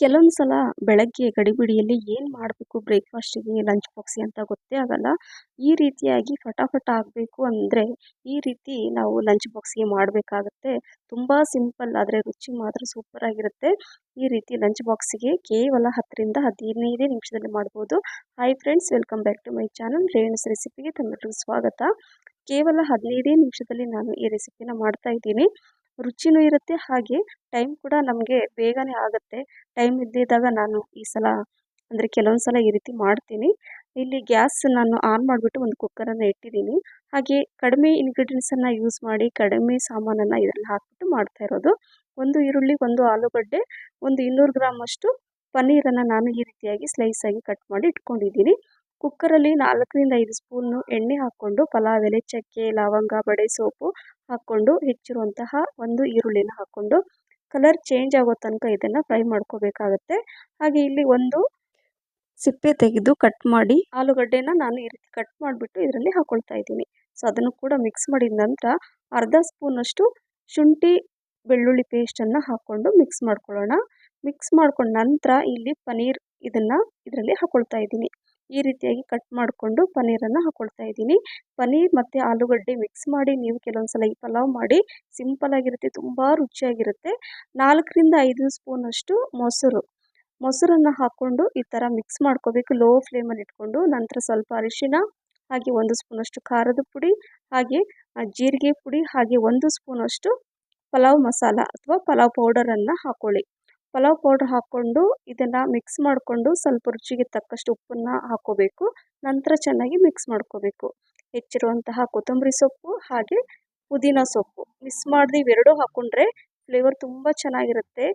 ಕೆಲವೊಂದು ಸಲ ಬೆಳಗ್ಗೆ ಗಡಿಬಿಡಿಯಲ್ಲಿ ಏನು ಮಾಡಬೇಕು ಬ್ರೇಕ್ಫಾಸ್ಟಿಗೆ, ಲಂಚ್ ಬಾಕ್ಸಿಗೆ ಅಂತ ಗೊತ್ತೇ ಆಗಲ್ಲ. ಈ ರೀತಿಯಾಗಿ ಫಟಾಫಟ ಆಗಬೇಕು ಅಂದರೆ ಈ ರೀತಿ ನಾವು ಲಂಚ್ ಬಾಕ್ಸಿಗೆ ಮಾಡಬೇಕಾಗತ್ತೆ. ತುಂಬ ಸಿಂಪಲ್ ಆದರೆ ರುಚಿ ಮಾತ್ರ ಸೂಪರಾಗಿರುತ್ತೆ ಈ ರೀತಿ ಲಂಚ್ ಬಾಕ್ಸಿಗೆ ಕೇವಲ ಹತ್ತರಿಂದ ಹದಿನೈದೇ ನಿಮಿಷದಲ್ಲಿ ಮಾಡ್ಬೋದು. Hi friends welcome back to my channel Renu's ರೆಸಿಪಿಗೆ ತಮ್ಮೆಲ್ಲರಿಗೂ ಸ್ವಾಗತ. ಕೇವಲ ಹದಿನೈದೇ ನಿಮಿಷದಲ್ಲಿ ನಾನು ಈ ರೆಸಿಪಿನ ಮಾಡ್ತಾ ಇದ್ದೀನಿ. ರುಚಿನೂ ಇರುತ್ತೆ, ಹಾಗೆ ಟೈಮ್ ಕೂಡ ನಮಗೆ ಬೇಗನೆ ಆಗುತ್ತೆ. ಟೈಮ್ ಇದ್ದಿದ್ದಾಗ ನಾನು ಈ ಸಲ, ಅಂದರೆ ಕೆಲವೊಂದು ಸಲ ಈ ರೀತಿ ಮಾಡ್ತೀನಿ. ಇಲ್ಲಿ ಗ್ಯಾಸ್ ನಾನು ಆನ್ ಮಾಡಿಬಿಟ್ಟು ಒಂದು ಕುಕ್ಕರನ್ನು ಇಟ್ಟಿದ್ದೀನಿ. ಹಾಗೆ ಕಡಿಮೆ ಇಂಗ್ರೀಡಿಯೆಂಟ್ಸನ್ನು ಯೂಸ್ ಮಾಡಿ ಕಡಿಮೆ ಸಾಮಾನನ್ನು ಇದರಲ್ಲಿ ಹಾಕಿಬಿಟ್ಟು ಮಾಡ್ತಾ ಇರೋದು. ಒಂದು ಈರುಳ್ಳಿ, ಒಂದು ಆಲೂಗಡ್ಡೆ, ಒಂದು ಇನ್ನೂರು ಗ್ರಾಮ್ ಅಷ್ಟು ಪನ್ನೀರನ್ನು ನಾನು ಈ ರೀತಿಯಾಗಿ ಸ್ಲೈಸಾಗಿ ಕಟ್ ಮಾಡಿ ಇಟ್ಕೊಂಡಿದ್ದೀನಿ. ಕುಕ್ಕರಲ್ಲಿ ನಾಲ್ಕರಿಂದ ಐದು ಸ್ಪೂನು ಎಣ್ಣೆ ಹಾಕ್ಕೊಂಡು ಪಲಾವ್, ಎಲೆ ಚಕ್ಕೆ, ಲವಂಗ, ಬಡೆ ಸೋಪು ಹಾಕ್ಕೊಂಡು ಹೆಚ್ಚಿರುವಂತಹ ಒಂದು ಈರುಳ್ಳಿನ ಹಾಕ್ಕೊಂಡು ಕಲರ್ ಚೇಂಜ್ ಆಗೋ ತನಕ ಇದನ್ನು ಫ್ರೈ ಮಾಡ್ಕೋಬೇಕಾಗತ್ತೆ. ಹಾಗೆ ಇಲ್ಲಿ ಒಂದು ಸಿಪ್ಪೆ ತೆಗೆದು ಕಟ್ ಮಾಡಿ ಆಲೂಗಡ್ಡೆನ ನಾನು ಈ ರೀತಿ ಕಟ್ ಮಾಡಿಬಿಟ್ಟು ಇದರಲ್ಲಿ ಹಾಕ್ಕೊಳ್ತಾ ಇದ್ದೀನಿ. ಸೊ ಅದನ್ನು ಕೂಡ ಮಿಕ್ಸ್ ಮಾಡಿದ ನಂತರ ಅರ್ಧ ಸ್ಪೂನಷ್ಟು ಶುಂಠಿ ಬೆಳ್ಳುಳ್ಳಿ ಪೇಸ್ಟನ್ನು ಹಾಕ್ಕೊಂಡು ಮಿಕ್ಸ್ ಮಾಡ್ಕೊಳ್ಳೋಣ. ಮಿಕ್ಸ್ ಮಾಡ್ಕೊಂಡ ನಂತರ ಇಲ್ಲಿ ಪನೀರ್ ಇದನ್ನು ಇದರಲ್ಲಿ ಹಾಕ್ಕೊಳ್ತಾ ಇದ್ದೀನಿ. ಈ ರೀತಿಯಾಗಿ ಕಟ್ ಮಾಡಿಕೊಂಡು ಪನ್ನೀರನ್ನು ಹಾಕ್ಕೊಳ್ತಾ ಇದ್ದೀನಿ. ಪನ್ನೀರ್ ಮತ್ತು ಆಲೂಗಡ್ಡೆ ಮಿಕ್ಸ್ ಮಾಡಿ ನೀವು ಕೆಲವೊಂದು ಸಲ ಈ ಪಲಾವ್ ಮಾಡಿ ಸಿಂಪಲ್ ಆಗಿರುತ್ತೆ, ತುಂಬ ರುಚಿಯಾಗಿರುತ್ತೆ. ನಾಲ್ಕರಿಂದ ಐದು ಸ್ಪೂನಷ್ಟು ಮೊಸರು. ಮೊಸರನ್ನು ಹಾಕ್ಕೊಂಡು ಈ ಥರ ಮಿಕ್ಸ್ ಮಾಡ್ಕೋಬೇಕು. ಲೋ ಫ್ಲೇಮಲ್ಲಿ ಇಟ್ಕೊಂಡು ನಂತರ ಸ್ವಲ್ಪ ಅರಿಶಿನ ಹಾಗೆ ಒಂದು ಸ್ಪೂನಷ್ಟು ಖಾರದ ಪುಡಿ, ಹಾಗೆ ಜೀರಿಗೆ ಪುಡಿ, ಹಾಗೆ ಒಂದು ಸ್ಪೂನಷ್ಟು ಪಲಾವ್ ಮಸಾಲ ಅಥವಾ ಪಲಾವ್ ಪೌಡರನ್ನು ಹಾಕ್ಕೊಳ್ಳಿ ಪಲಾವ್ ಪೌಡ್ರ್ ಹಾಕ್ಕೊಂಡು ಇದನ್ನು ಮಿಕ್ಸ್ ಮಾಡಿಕೊಂಡು ಸ್ವಲ್ಪ ರುಚಿಗೆ ತಕ್ಕಷ್ಟು ಉಪ್ಪನ್ನು ಹಾಕ್ಕೋಬೇಕು ನಂತರ ಚೆನ್ನಾಗಿ ಮಿಕ್ಸ್ ಮಾಡ್ಕೋಬೇಕು. ಹೆಚ್ಚಿರುವಂತಹ ಕೊತ್ತಂಬರಿ ಸೊಪ್ಪು ಹಾಗೆ ಪುದೀನ ಸೊಪ್ಪು. ಮಿಸ್ ಮಾಡದೆ ಇವೆರಡೂ ಹಾಕ್ಕೊಂಡ್ರೆ ಫ್ಲೇವರ್ ತುಂಬ ಚೆನ್ನಾಗಿರುತ್ತೆ.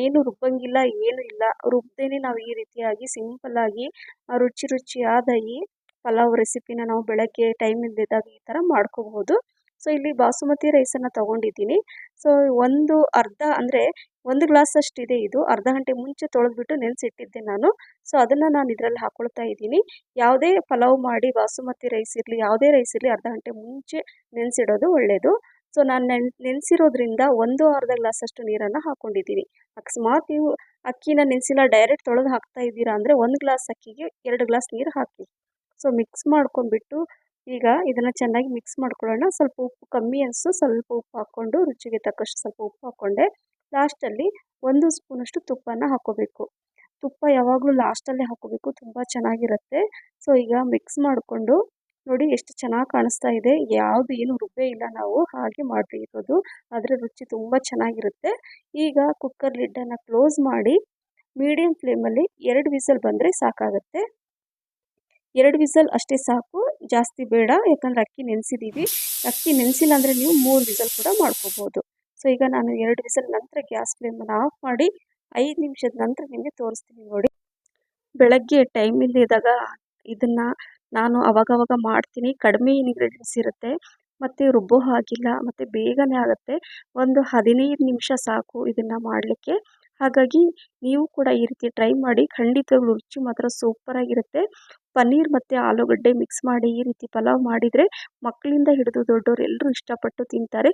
ಏನು ರುಬ್ಬಂಗಿಲ್ಲ ಏನು ಇಲ್ಲ. ರುಬ್ಬದೇನೆ ನಾವು ಈ ರೀತಿಯಾಗಿ ಸಿಂಪಲ್ಲಾಗಿ ರುಚಿ ರುಚಿಯಾದ ಈ ಪಲಾವ್ ರೆಸಿಪಿನ ನಾವು ಬೆಳಗ್ಗೆ ಟೈಮ್ ಇಲ್ಲದಿದ್ದಾಗ ಈ ಥರ ಮಾಡ್ಕೋಬಹುದು. ಸೊ ಇಲ್ಲಿ ಬಾಸುಮತಿ ರೈಸನ್ನು ತೊಗೊಂಡಿದ್ದೀನಿ. ಸೊ ಒಂದು ಅರ್ಧ ಅಂದರೆ ಒಂದು ಗ್ಲಾಸಷ್ಟು ಇದೆ ಇದು. ಅರ್ಧ ಗಂಟೆ ಮುಂಚೆ ತೊಳೆದ್ಬಿಟ್ಟು ನೆನೆಸಿಟ್ಟಿದ್ದೆ ನಾನು. ಸೊ ಅದನ್ನು ನಾನು ಇದರಲ್ಲಿ ಹಾಕ್ಕೊಳ್ತಾ ಇದ್ದೀನಿ. ಯಾವುದೇ ಪಲಾವ್ ಮಾಡಿ ಬಾಸುಮತಿ ರೈಸ್ ಇರಲಿ, ಯಾವುದೇ ರೈಸ್ ಇರಲಿ ಅರ್ಧ ಗಂಟೆ ಮುಂಚೆ ನೆನೆಸಿಡೋದು ಒಳ್ಳೆಯದು ಸೊ ನಾನು ನೆನ್, ನೆನೆಸಿರೋದ್ರಿಂದ ಒಂದು ಅರ್ಧ ಗ್ಲಾಸಷ್ಟು ನೀರನ್ನು ಹಾಕ್ಕೊಂಡಿದ್ದೀನಿ ಅಕಸ್ಮಾತ್ ನೀವು ಅಕ್ಕಿನ ನೆನೆಸಿಲ್ಲ ಡೈರೆಕ್ಟ್ ತೊಳೆದು ಹಾಕ್ತಾ ಇದ್ದೀರಾ ಅಂದರೆ ಒಂದು ಗ್ಲಾಸ್ ಅಕ್ಕಿಗೆ ಎರಡು ಗ್ಲಾಸ್ ನೀರು ಹಾಕಿ. ಸೊ ಮಿಕ್ಸ್ ಮಾಡ್ಕೊಂಡ್ಬಿಟ್ಟು ಈಗ ಇದನ್ನು ಚೆನ್ನಾಗಿ ಮಿಕ್ಸ್ ಮಾಡ್ಕೊಳ್ಳೋಣ. ಸ್ವಲ್ಪ ಉಪ್ಪು, ಕಮ್ಮಿ ಅನಿಸ್ತು ಸ್ವಲ್ಪ ಉಪ್ಪು ಹಾಕ್ಕೊಂಡು ರುಚಿಗೆ ತಕ್ಕಷ್ಟು ಸ್ವಲ್ಪ ಉಪ್ಪು ಹಾಕ್ಕೊಂಡೆ ಲಾಸ್ಟಲ್ಲಿ ಒಂದು ಸ್ಪೂನಷ್ಟು ತುಪ್ಪನ ಹಾಕ್ಕೋಬೇಕು ತುಪ್ಪ ಯಾವಾಗಲೂ ಲಾಸ್ಟಲ್ಲೇ ಹಾಕ್ಕೋಬೇಕು ತುಂಬ ಚೆನ್ನಾಗಿರುತ್ತೆ. ಸೊ ಈಗ ಮಿಕ್ಸ್ ಮಾಡಿಕೊಂಡು ನೋಡಿ ಎಷ್ಟು ಚೆನ್ನಾಗಿ ಕಾಣಿಸ್ತಾ ಇದೆ. ಯಾವುದು ಏನು ರುಬ್ಬೇ ಇಲ್ಲ ನಾವು, ಹಾಗೆ ಮಾಡಿರೋದು ಅದರ ರುಚಿ ತುಂಬ ಚೆನ್ನಾಗಿರುತ್ತೆ. ಈಗ ಕುಕ್ಕರ್ ಲಿಡ್ಡನ್ನು ಕ್ಲೋಸ್ ಮಾಡಿ ಮೀಡಿಯಮ್ ಫ್ಲೇಮಲ್ಲಿ ಎರಡು ವಿಸಲ್ ಬಂದರೆ ಸಾಕಾಗುತ್ತೆ. ಎರಡು ವಿಸಲ್ ಅಷ್ಟೇ ಸಾಕು, ಜಾಸ್ತಿ ಬೇಡ. ಯಾಕಂದರೆ ಅಕ್ಕಿ ನೆನೆಸಿದ್ದೀವಿ ಅಕ್ಕಿ ನೆನೆಸಿಲ್ಲ ಅಂದರೆ ನೀವು ಮೂರು ವಿಸಲ್ ಕೂಡ ಮಾಡ್ಕೋಬೋದು. ಸೊ ಈಗ ನಾನು ಎರಡು ವಿಸಲ್ ನಂತರ ಗ್ಯಾಸ್ ಫ್ಲೇಮನ್ನು ಆಫ್ ಮಾಡಿ ಐದು ನಿಮಿಷದ ನಂತರ ನಿಮಗೆ ತೋರಿಸ್ತೀನಿ ನೋಡಿ. ಬೆಳಗ್ಗೆ ಟೈಮ್ ಇಲ್ಲದಾಗ ಇದನ್ನು ನಾನು ಅವಾಗವಾಗ ಮಾಡ್ತೀನಿ. ಕಡಿಮೆ ಇನ್ಗ್ರೀಡಿಯೆಂಟ್ಸ್ ಇರುತ್ತೆ. ಮತ್ತು ರುಬ್ಬೋ ಹಾಗಿಲ್ಲ. ಮತ್ತು ಬೇಗನೆ ಆಗುತ್ತೆ. ಒಂದು ಹದಿನೈದು ನಿಮಿಷ ಸಾಕು ಇದನ್ನು ಮಾಡಲಿಕ್ಕೆ. ಹಾಗಾಗಿ ನೀವು ಕೂಡ ಈ ರೀತಿ ಟ್ರೈ ಮಾಡಿ ಖಂಡಿತವಾಗ್ಲೂ ರುಚಿ ಮಾತ್ರ ಸೂಪರಾಗಿರುತ್ತೆ ಪನ್ನೀರ್ ಮತ್ತು ಆಲೂಗಡ್ಡೆ ಮಿಕ್ಸ್ ಮಾಡಿ ಈ ರೀತಿ ಪಲಾವ್ ಮಾಡಿದರೆ ಮಕ್ಕಳಿಂದ ಹಿಡಿದು ದೊಡ್ಡವರು ಎಲ್ಲರೂ ಇಷ್ಟಪಟ್ಟು ತಿಂತಾರೆ.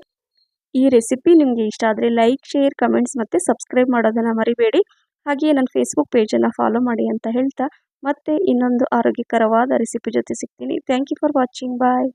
ಈ ರೆಸಿಪಿ ನಿಮಗೆ ಇಷ್ಟ ಆದರೆ ಲೈಕ್ ಶೇರ್ ಕಮೆಂಟ್ಸ್ ಮತ್ತು ಸಬ್ಸ್ಕ್ರೈಬ್ ಮಾಡೋದನ್ನು ಮರಿಬೇಡಿ. ಹಾಗೆಯೇ ನನ್ನ ಫೇಸ್ಬುಕ್ ಪೇಜನ್ನು ಫಾಲೋ ಮಾಡಿ ಅಂತ ಹೇಳ್ತಾ ಮತ್ತೆ ಇನ್ನೊಂದು ಆರೋಗ್ಯಕರವಾದ ರೆಸಿಪಿ ಜೊತೆ ಸಿಗ್ತೀನಿ. Thank you for watching bye